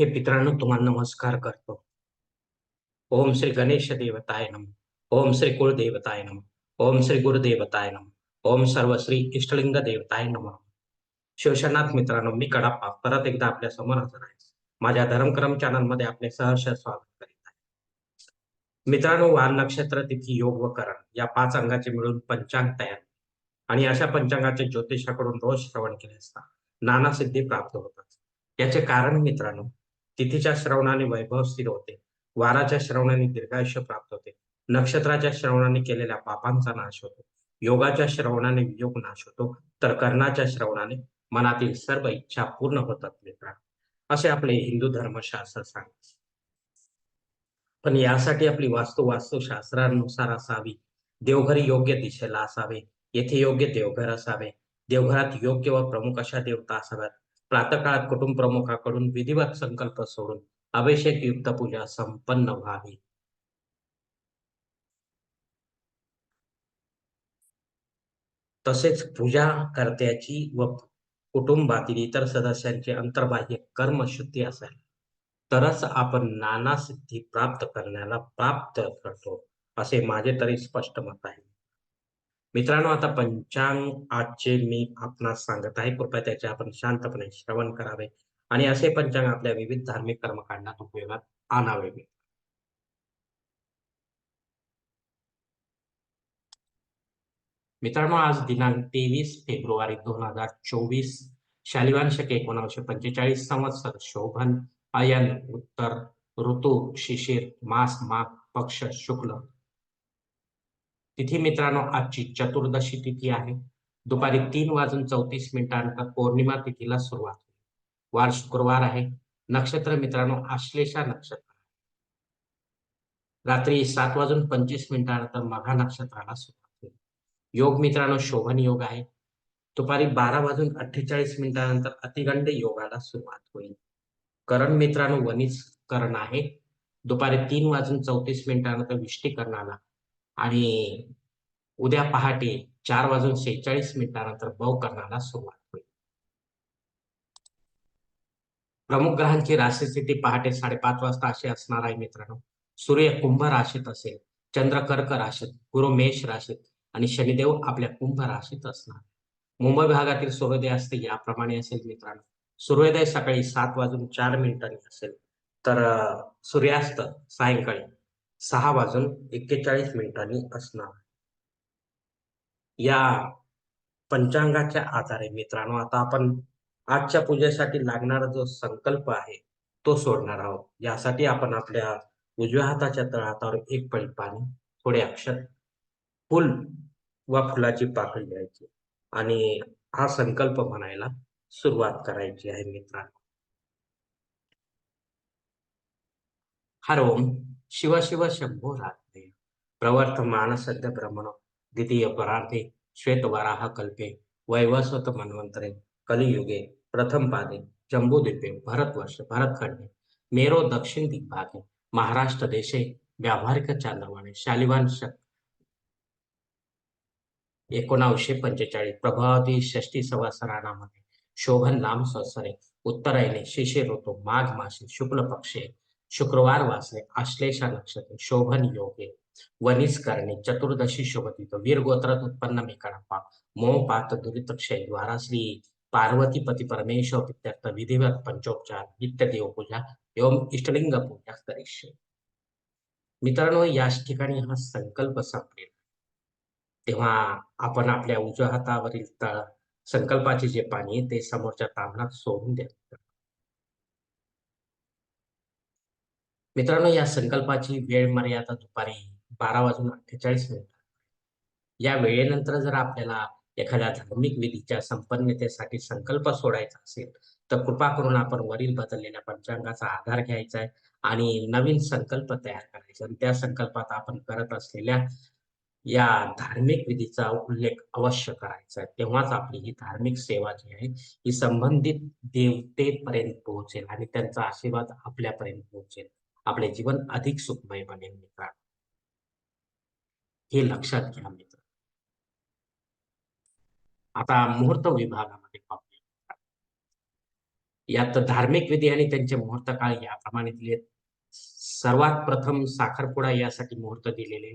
हे मित्रांनो तुम्हाला नमस्कार करतो. ओम श्री गणेश देवताय नम. ओम श्री कुळदेवताय नम. ओम श्री गुरुदेवताय नम. ओम सर्व श्री इष्टलिंग देवताय नम. शिवशनाथ मित्रांनो मी कडापा परत एकदा आपल्यासमोर हजर आहे. माझ्या धर्मक्रम चॅनलमध्ये आपले सहर्ष स्वागत करीत आहे. मित्रांनो वान नक्षत्र तिथी योग व करण या पाच अंगाचे मिळून पंचांग तयार आणि अशा पंचांगाचे ज्योतिषाकडून रोज श्रवण केले असता नाना सिद्धी प्राप्त होतात. याचे कारण मित्रांनो तिथीच्या श्रवणाने वैभव स्थिर होते. वाराच्या श्रवणाने दीर्घायुष्य प्राप्त होते. नक्षत्राच्या श्रवणाने केलेल्या पापांचा नाश होतो. योगाच्या श्रवणाने वियोग नाश होतो. तर कर्णाच्या श्रवणाने मनातील सर्व इच्छा पूर्ण होतात मित्रांनो असे आपले हिंदू धर्मशास्त्र सांगते. पण यासाठी आपली वास्तू वास्तुशास्त्रानुसार असावी. देवघरी योग्य दिशेला असावे. येथे योग्य देवघर असावे. देवघरात योग्य व प्रमुख अशा देवता असाव्यात. प्रातकाळात कुटुंब प्रमुखाकडून विधिवत संकल्प सोडून अभिषेक युक्त पूजा संपन्न व्हावी. तसेच पूजा कर्त्याची व कुटुंबातील इतर सदस्यांची अंतर्बाह्य कर्मशुद्धी असेल तरच आपण नाना सिद्धी प्राप्त करण्याला प्राप्त करतो असे माझे तरी स्पष्ट मत आहे. मित्रांनो आता पंचांग आजचे मी आपणास सांगत आहे. कृपया त्याचे आपण शांतपणे श्रवण करावे आणि असे पंचांग आपल्या विविध धार्मिक कर्मकांडात उपयोगात आणावे. मित्रांनो आज दिनांक तेवीस फेब्रुवारी दोन हजार चोवीस शालिवान शके एकोणीसशे पंचेचाळीस संवत्सर शोभन अयन उत्तर ऋतू शिशिर मास माघ पक्ष शुक्ल तिथी मित्रांनो आजची चतुर्दशी तिथी आहे. दुपारी तीन वाजून चौतीस मिनिटांनंतर पौर्णिमा तिथीला सुरुवात होईल. वार शुक्रवार आहे. नक्षत्र मित्रांनो आश्लेषा नक्षत्र रात्री सात वाजून पंचवीस मिनिटानंतर मघा नक्षत्राला सुरुवात होईल. योग मित्रांनो शोभन योग आहे. दुपारी बारा वाजून अठ्ठेचाळीस मिनिटानंतर अतिगंड योगाला सुरुवात होईल. करण मित्रांनो वनिज करण आहे. दुपारी तीन वाजून चौतीस मिनिटानंतर विष्टीकरणाला आणि उद्या पहाटे चार वाजून शेहेचाळीस मिनिटानंतर बव करण्याला सुरुवात होईल. प्रमुख ग्रहांची राशी स्थिती पहाटे साडेपाच वाजता अशी असणार आहे मित्रांनो. सूर्य कुंभ राशीत असेल चंद्र कर्क राशीत गुरु मेष राशीत आणि शनिदेव आपल्या कुंभ राशीत असणार. मुंबई भागातील सूर्योदय असते याप्रमाणे असेल मित्रांनो. सूर्योदय सकाळी सात वाजून चार मिनिटांनी असेल. तर सूर्यास्त सायंकाळी सहा वाजून एक्केचाळीस मिनिटांनी असणार. या पंचांगाच्या आधारे मित्रांनो आता आपण आजच्या पूजेसाठी लागणारा जो संकल्प आहे तो सोडणार आहोत. यासाठी आपण आपल्या उजव्या हाताच्या तळहातावर एक पळी पाणी थोडे अक्षर फुल व फुलाची पाकळी घ्यायची आणि हा संकल्प म्हणायला सुरुवात करायची आहे मित्रांनो. हर ओम. शिव शिव शंभो रात्रे प्रवर्तमान सद्य ब्रह्मण द्वितीय परार्थे। श्वेत वराह कल्पे। वैवस्वत मन्वंतरे। कलियुगे। प्रथम पादे। जम्बूद्वीपे भरतवर्ष। भरतखंडे। मेरो दक्षिण दिग्भागे महाराष्ट्र देशे। व्यावहारिक चांद्रमाने। शालिवान शक एकोणावीसशे पंचेचाळीस। प्रभावती षष्टी संवत्सरामध्ये शोभन नाम संसरे। उत्तरायणे शिशिर ऋतू। माघ मासे। शुक्ल पक्षे। शुक्रवार वाचणे आश्लेषा नक्षत्र शोभन योगे वनिस करणे चतुर्दशी शोभतीत वीर गोत्रात उत्पन्न मी कडापा मोह पात दुरितक्षय द्वारा श्री पार्वती पती परमेश्वर पित्यर्थ विधिवत पंचोपचार नित्य देवपूजा एवं इष्टलिंग पूजा करिष्य. मित्रांनो याच ठिकाणी हा संकल्प संपलेला तेव्हा आपण आपल्या उजव्या हातावरील तळ संकल्पाचे जे पाणी ते समोरच्या तांबणात सोडून द्या. मित्रांनो या संकल्पाची वेळ मर्यादा दुपारी बारा वाजून अठ्ठेचाळीस मिनिट. या वेळेनंतर जर आपल्याला एखाद्या धार्मिक विधीच्या संपन्नतेसाठी संकल्प सोडायचा असेल तर कृपा करून आपण वरील बदललेल्या पंचांगाचा आधार घ्यायचा आहे आणि नवीन संकल्प तयार करायचा. आणि त्या संकल्पात आपण करत असलेल्या या धार्मिक विधीचा उल्लेख अवश्य करायचा आहे. तेव्हाच आपली ही धार्मिक सेवा जी आहे ही संबंधित देवतेपर्यंत पोहोचेल आणि त्यांचा आशीर्वाद आपल्यापर्यंत पोहोचेल. आपले जीवन अधिक सुखमय बनेल मित्र हे लक्षात घ्या मित्र. आता मुहूर्त विभागामध्ये पाहूया. यात धार्मिक विधी आणि त्यांचे मुहूर्त काळ याप्रमाणे दिले सर्वात प्रथम साखरपुडा यासाठी मुहूर्त दिलेले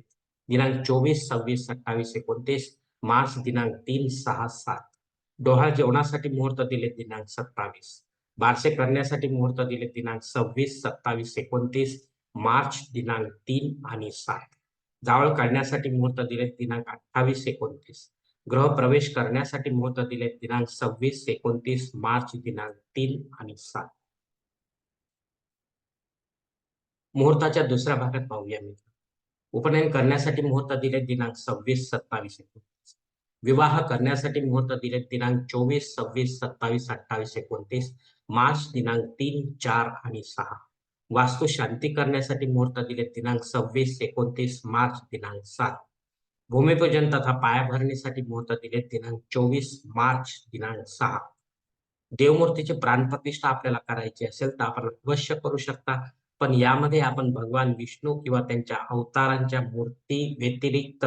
दिनांक चोवीस सव्वीस सत्तावीस एकोणतीस मार्च दिनांक तीन सहा सात. डोहाळ जेवणासाठी मुहूर्त दिले दिनांक सत्तावीस. बारसे करण्यासाठी मुहूर्त दिले दिनांक सव्वीस सत्तावीस एकोणतीस मार्च दिनांक तीन आणि सात. जावळ काढण्यासाठी मुहूर्त दिले दिनांक अठ्ठावीस एकोणतीस. गृहप्रवेश करण्यासाठी मुहूर्त दिले दिनांक सव्वीस एकोणतीस मार्च दिनांक तीन आणि सात. मुहूर्ताच्या दुसऱ्या भागात पाहूया मित्र उपनयन करण्यासाठी मुहूर्त दिले दिनांक सव्वीस सत्तावीस एकोणतीस. विवाह करण्यासाठी मुहूर्त दिले. दिनांक चोवीस सव्वीस सत्तावीस अठ्ठावीस एकोणतीस मार्च दिनांक तीन चार आणि सहा. वास्तू शांती करण्यासाठी मुहूर्त दिले. दिनांक सव्वीस एकोणतीस मार्च दिनांक सात. भूमिपूजन तथा पायाभरणीसाठी मुहूर्त दिले. दिनांक चोवीस मार्च दिनांक सहा. देवमूर्तीची प्राणप्रतिष्ठा आपल्याला करायची असेल तर आपण अवश्य करू शकता. पण यामध्ये आपण भगवान विष्णू किंवा त्यांच्या अवतारांच्या मूर्ती व्यतिरिक्त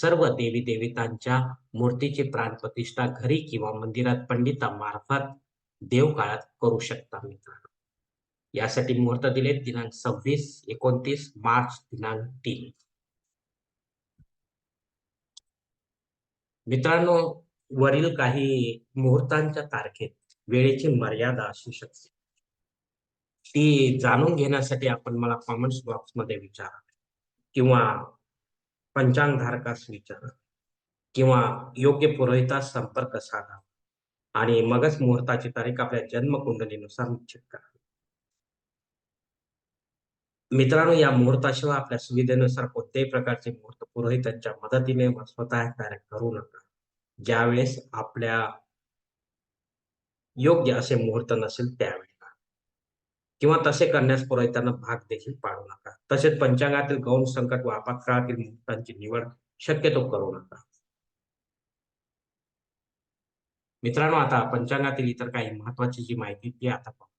सर्व देवी देवतांच्या मूर्तीची प्राणप्रतिष्ठा घरी किंवा मंदिरात पंडितामार्फत देव काळात करू शकता मित्रांनो. यासाठी मुहूर्त दिले दिनांक सव्वीस एकोणतीस मार्च दिनांक तीन. मित्रांनो वरील काही मुहूर्तांच्या तारखेत वेळेची मर्यादा असू शकते. ती जाणून घेण्यासाठी आपण मला कॉमेंट्स बॉक्समध्ये विचारा किंवा पंचांग धारकास विचारा. किंवा योग्य पुरोहितास संपर्क साधा. आणि मगच मुहूर्ताची तारीख आपल्या जन्मकुंडलीनुसार निश्चित करा. मित्रांनो या मुहूर्ताशिवाय आपल्या सुविधेनुसार कोणत्याही प्रकारचे मुहूर्त पुरोहितांच्या मदतीने व स्वतः कार्य करू नका. ज्यावेळेस आपल्या योग्य असे मुहूर्त नसेल त्यावेळेस किंवा तसे करण्यास पुरोहितांना भाग देखील पाडू नका. तसेच पंचांगातील गौण संकट व आपत्काळातील मुक्तांची निवड शक्यतो करू नका. मित्रांनो आता पंचांगातील इतर काही महत्वाची जी माहिती ती आता पाहू.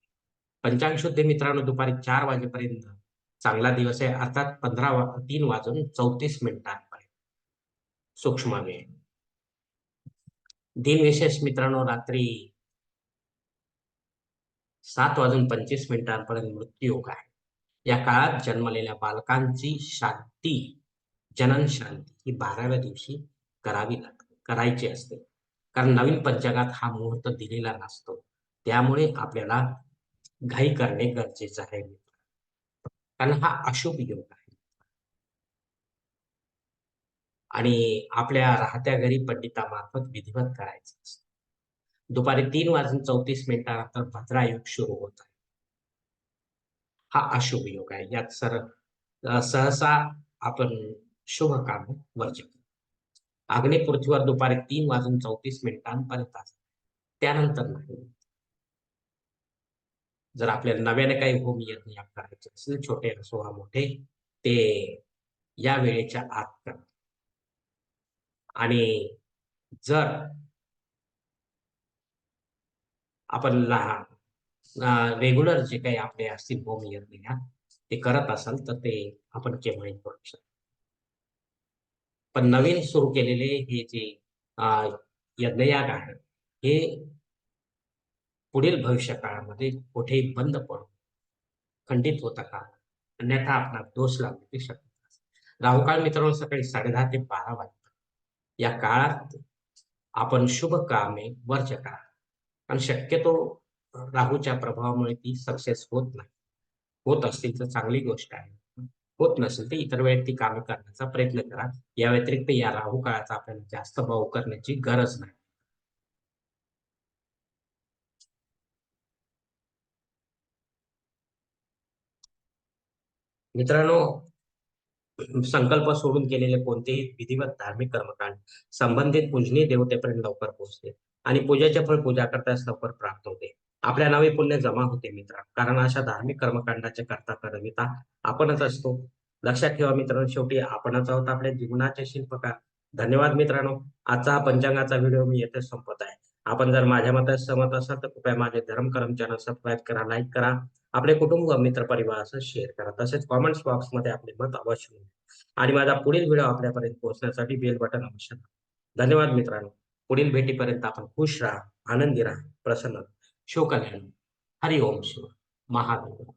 पंचांग शुद्ध मित्रांनो दुपारी चार वाजेपर्यंत चांगला दिवस आहे. अर्थात पंधरा वा तीन वाजून चौतीस मिनिटांपर्यंत. सूक्ष्म वेळ. दिनविशेष मित्रांनो रात्री सात वाजून पंचवीस मिनिटांपर्यंत मृत्यूयोग आहे. या काळात जन्मलेल्या बालकांची शांती जनन शांती ही बाराव्या दिवशी करावी लागते करायची असते. कारण नवीन पंचांगात हा मुहूर्त दिलेला नसतो. त्यामुळे आपल्याला घाई करणे गरजेचं आहे. कारण हा अशुभ योग आहे. आणि आपल्या राहत्या घरी पंडितामार्फत विधिवत करायचं असतं. दुपारी तीन वाजून चौतीस मिनिटानंतर भद्रा योग सुरू होत आहे. हा अशुभ योग आहे. यात सर सहसा आपण शुभ काम वर्जित आग्ने पृथ्वीवर दुपारी तीन वाजून चौतीस मिनिटांपर्यंत त्यानंतर नाही. जर आपल्याला नव्याने काही होम यज्ञ करायचे असेल छोटे असो वा मोठे ते या वेळेच्या आत करा. आणि जर आपण लहान रेग्युलर जे काही आपले असतील होम यज्ञ ते करत असाल तर ते आपण केव्हाही करू शकतो. पण नवीन सुरू केलेले हे जे यज्ञयाग आहे हे पुढील भविष्य काळामध्ये कुठेही बंद पडून खंडित होता का? अन्यथा आपला दोष लागण्याची शक्यता राहुकाळ मित्रांनो सकाळी साडे दहा ते बारा वाजता या काळात आपण शुभ कामे वर्ज करा. आणि शक्यतो राहूच्या प्रभावामुळे ती सक्सेस होत नाही. होत असतील तर चांगली गोष्ट आहे. होत नसेल तर इतर वेळेत ती कामे करण्याचा प्रयत्न करा. या व्यतिरिक्त या राहू काळाचा आपल्याला जास्त भाव करण्याची गरज नाही. मित्रांनो संकल्प सोडून केलेले कोणतेही विधिवत धार्मिक कर्मकांड संबंधित पूजनीय देवतेपर्यंत लवकर पोहोचते आणि पूजेचे फळ पूजा करताच लवकर प्राप्त होते. आपल्या नावे पुण्य जमा होते मित्र. कारण अशा धार्मिक कर्मकांडाचे करता करविता आपणच असतो. लक्षात ठेवा मित्रांनो शेवटी आपणच आहोत आपल्या जीवनाचे शिल्पकार. धन्यवाद मित्रांनो. आजचा हा पंचांगाचा व्हिडिओ मी येथे संपत आहे. आपण जर माझ्या मतात सहमत असाल तर कृपया माझे धर्म चॅनल सबस्क्राईब करा लाईक करा. आपले कुटुंब मित्र परिवारासह शेअर करा. तसेच कॉमेंट्स बॉक्समध्ये आपले मत अवश्य आणि माझा पुढील व्हिडिओ आपल्यापर्यंत पोहोचण्यासाठी बेल बटन अवश्य धन्यवाद मित्रांनो. पुढील भेटीपर्यंत आपण खुश राहा आनंदी राहा प्रसन्न शिवकल्याण हरि ओम शिव महादेव.